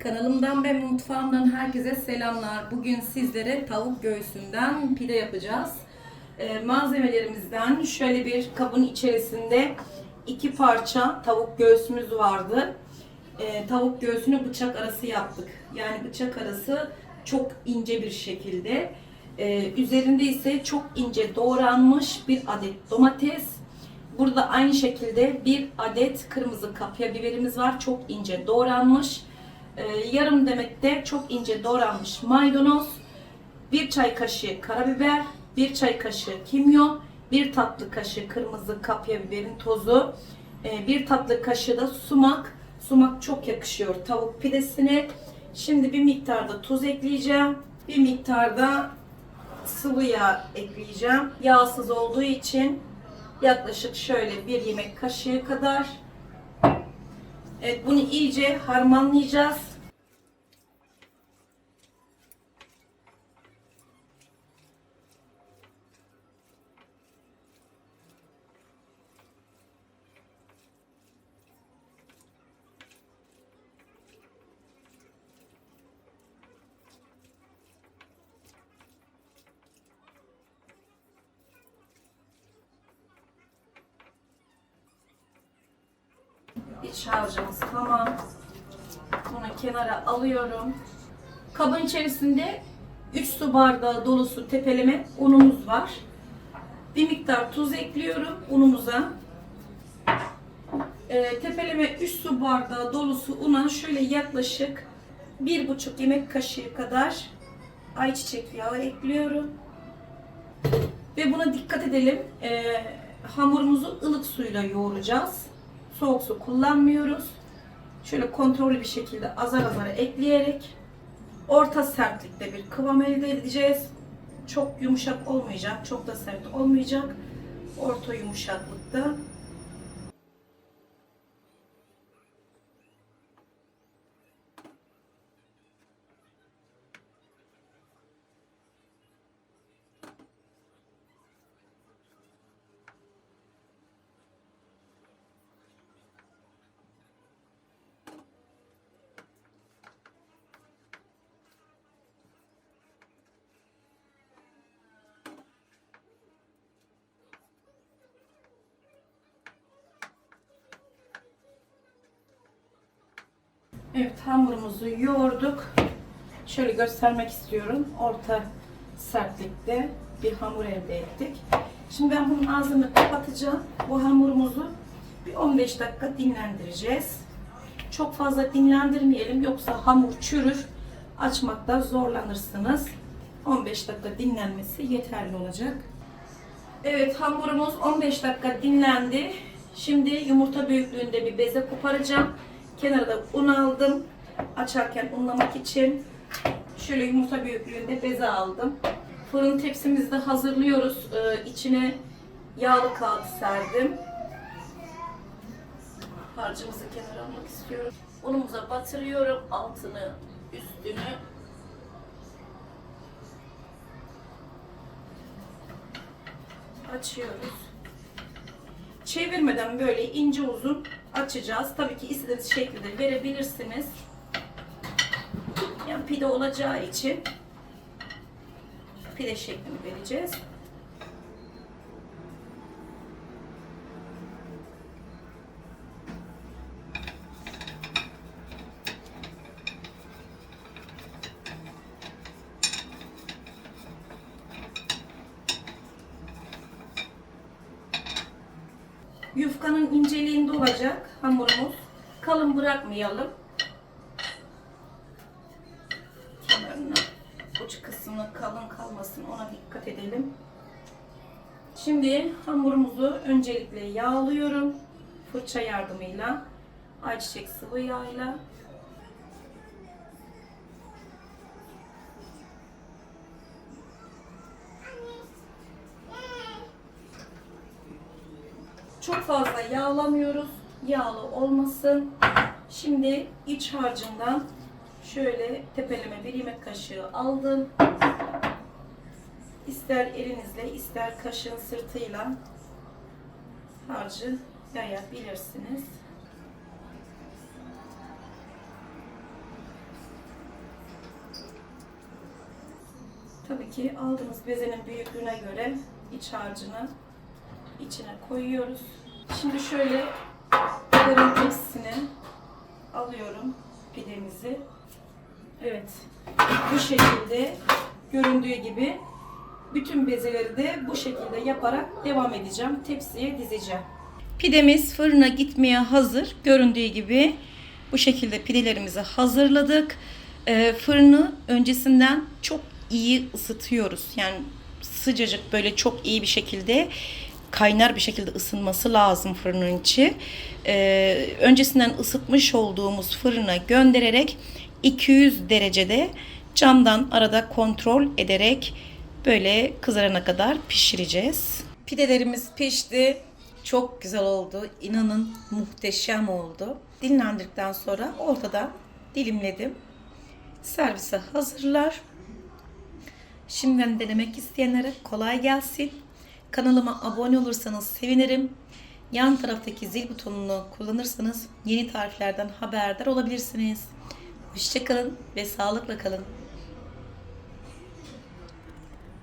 Kanalımdan ve mutfağımdan herkese selamlar. Bugün sizlere tavuk göğsünden pide yapacağız. Ee, malzemelerimizden şöyle bir kabın içerisinde iki parça tavuk göğsümüz vardı. Ee, tavuk göğsünü bıçak arası yaptık. Yani bıçak arası çok ince bir şekilde. Ee, üzerinde ise çok ince doğranmış bir adet domates. Burada aynı şekilde bir adet kırmızı kapya biberimiz var. Çok ince doğranmış. Ee, yarım demekte çok ince doğranmış maydanoz, bir çay kaşığı karabiber, bir çay kaşığı kimyon, bir tatlı kaşığı kırmızı kapya biberin tozu, e, bir tatlı kaşığı da sumak. Sumak çok yakışıyor tavuk pidesine. Şimdi bir miktarda tuz ekleyeceğim. Bir miktarda sıvı yağ ekleyeceğim. Yağsız olduğu için yaklaşık şöyle bir yemek kaşığı kadar Evet bunu iyice harmanlayacağız. İç harcımız tamam. Bunu kenara alıyorum. Kabın içerisinde 3 su bardağı dolusu tepeleme unumuz var. Bir miktar tuz ekliyorum unumuza. Ee, tepeleme 3 su bardağı dolusu una şöyle yaklaşık 1,5 yemek kaşığı kadar ayçiçek yağı ekliyorum. Ve buna dikkat edelim. Ee, hamurumuzu ılık suyla yoğuracağız. Soğuk su kullanmıyoruz. Şöyle kontrollü bir şekilde azar azar ekleyerek orta sertlikte bir kıvam elde edeceğiz. Çok yumuşak olmayacak, çok da sert olmayacak. Orta yumuşaklıkta. Evet hamurumuzu yoğurduk. Şöyle göstermek istiyorum. Orta sertlikte bir hamur elde ettik. Şimdi ben bunun ağzını kapatacağım. Bu hamurumuzu bir 15 dakika dinlendireceğiz. Çok fazla dinlendirmeyelim yoksa hamur çürür. Açmakta zorlanırsınız. 15 dakika dinlenmesi yeterli olacak. Evet hamurumuz 15 dakika dinlendi. Şimdi yumurta büyüklüğünde bir beze koparacağım. Kenara da un aldım. Açarken unlamak için. Şöyle yumurta büyüklüğünde beze aldım. Fırın tepsimizi de hazırlıyoruz. Ee, içine yağlı kağıt serdim. Harcımızı kenara almak istiyorum. Unumuza batırıyorum altını, üstünü. Açıyoruz. Çevirmeden böyle ince uzun açacağız. Tabii ki istediğiniz şekilde verebilirsiniz. Yani pide olacağı için pide şeklini vereceğiz. Yufkanın inceliğinde olacak hamurumuz. Kalın bırakmayalım. Kenarına uç kısmı kalın kalmasın ona dikkat edelim. Şimdi hamurumuzu öncelikle yağlıyorum. Fırça yardımıyla. Ayçiçek sıvı yağıyla. Çok fazla yağlamıyoruz. Yağlı olmasın. Şimdi iç harcından şöyle tepeleme bir yemek kaşığı aldım. İster elinizle ister kaşığın sırtıyla harcı yayabilirsiniz. Tabii ki aldığımız bezenin büyüklüğüne göre iç harcını içine koyuyoruz. Şimdi şöyle pidenin tepsisine alıyorum pidemizi. Evet. Bu şekilde göründüğü gibi bütün bezeleri de bu şekilde yaparak devam edeceğim. Tepsiye dizeceğim. Pidemiz fırına gitmeye hazır. Göründüğü gibi bu şekilde pidelerimizi hazırladık. Ee, fırını öncesinden çok iyi ısıtıyoruz. Yani sıcacık böyle çok iyi bir şekilde kaynar bir şekilde ısınması lazım fırının içi. Ee, öncesinden ısıtmış olduğumuz fırına göndererek 200 derecede camdan arada kontrol ederek böyle kızarana kadar pişireceğiz. Pidelerimiz pişti. Çok güzel oldu. İnanın muhteşem oldu. Dinlendirdikten sonra ortada dilimledim. Servise hazırlar. Şimdiden denemek isteyenlere kolay gelsin. Kanalıma abone olursanız sevinirim. Yan taraftaki zil butonunu kullanırsanız yeni tariflerden haberdar olabilirsiniz. Hoşçakalın ve sağlıkla kalın.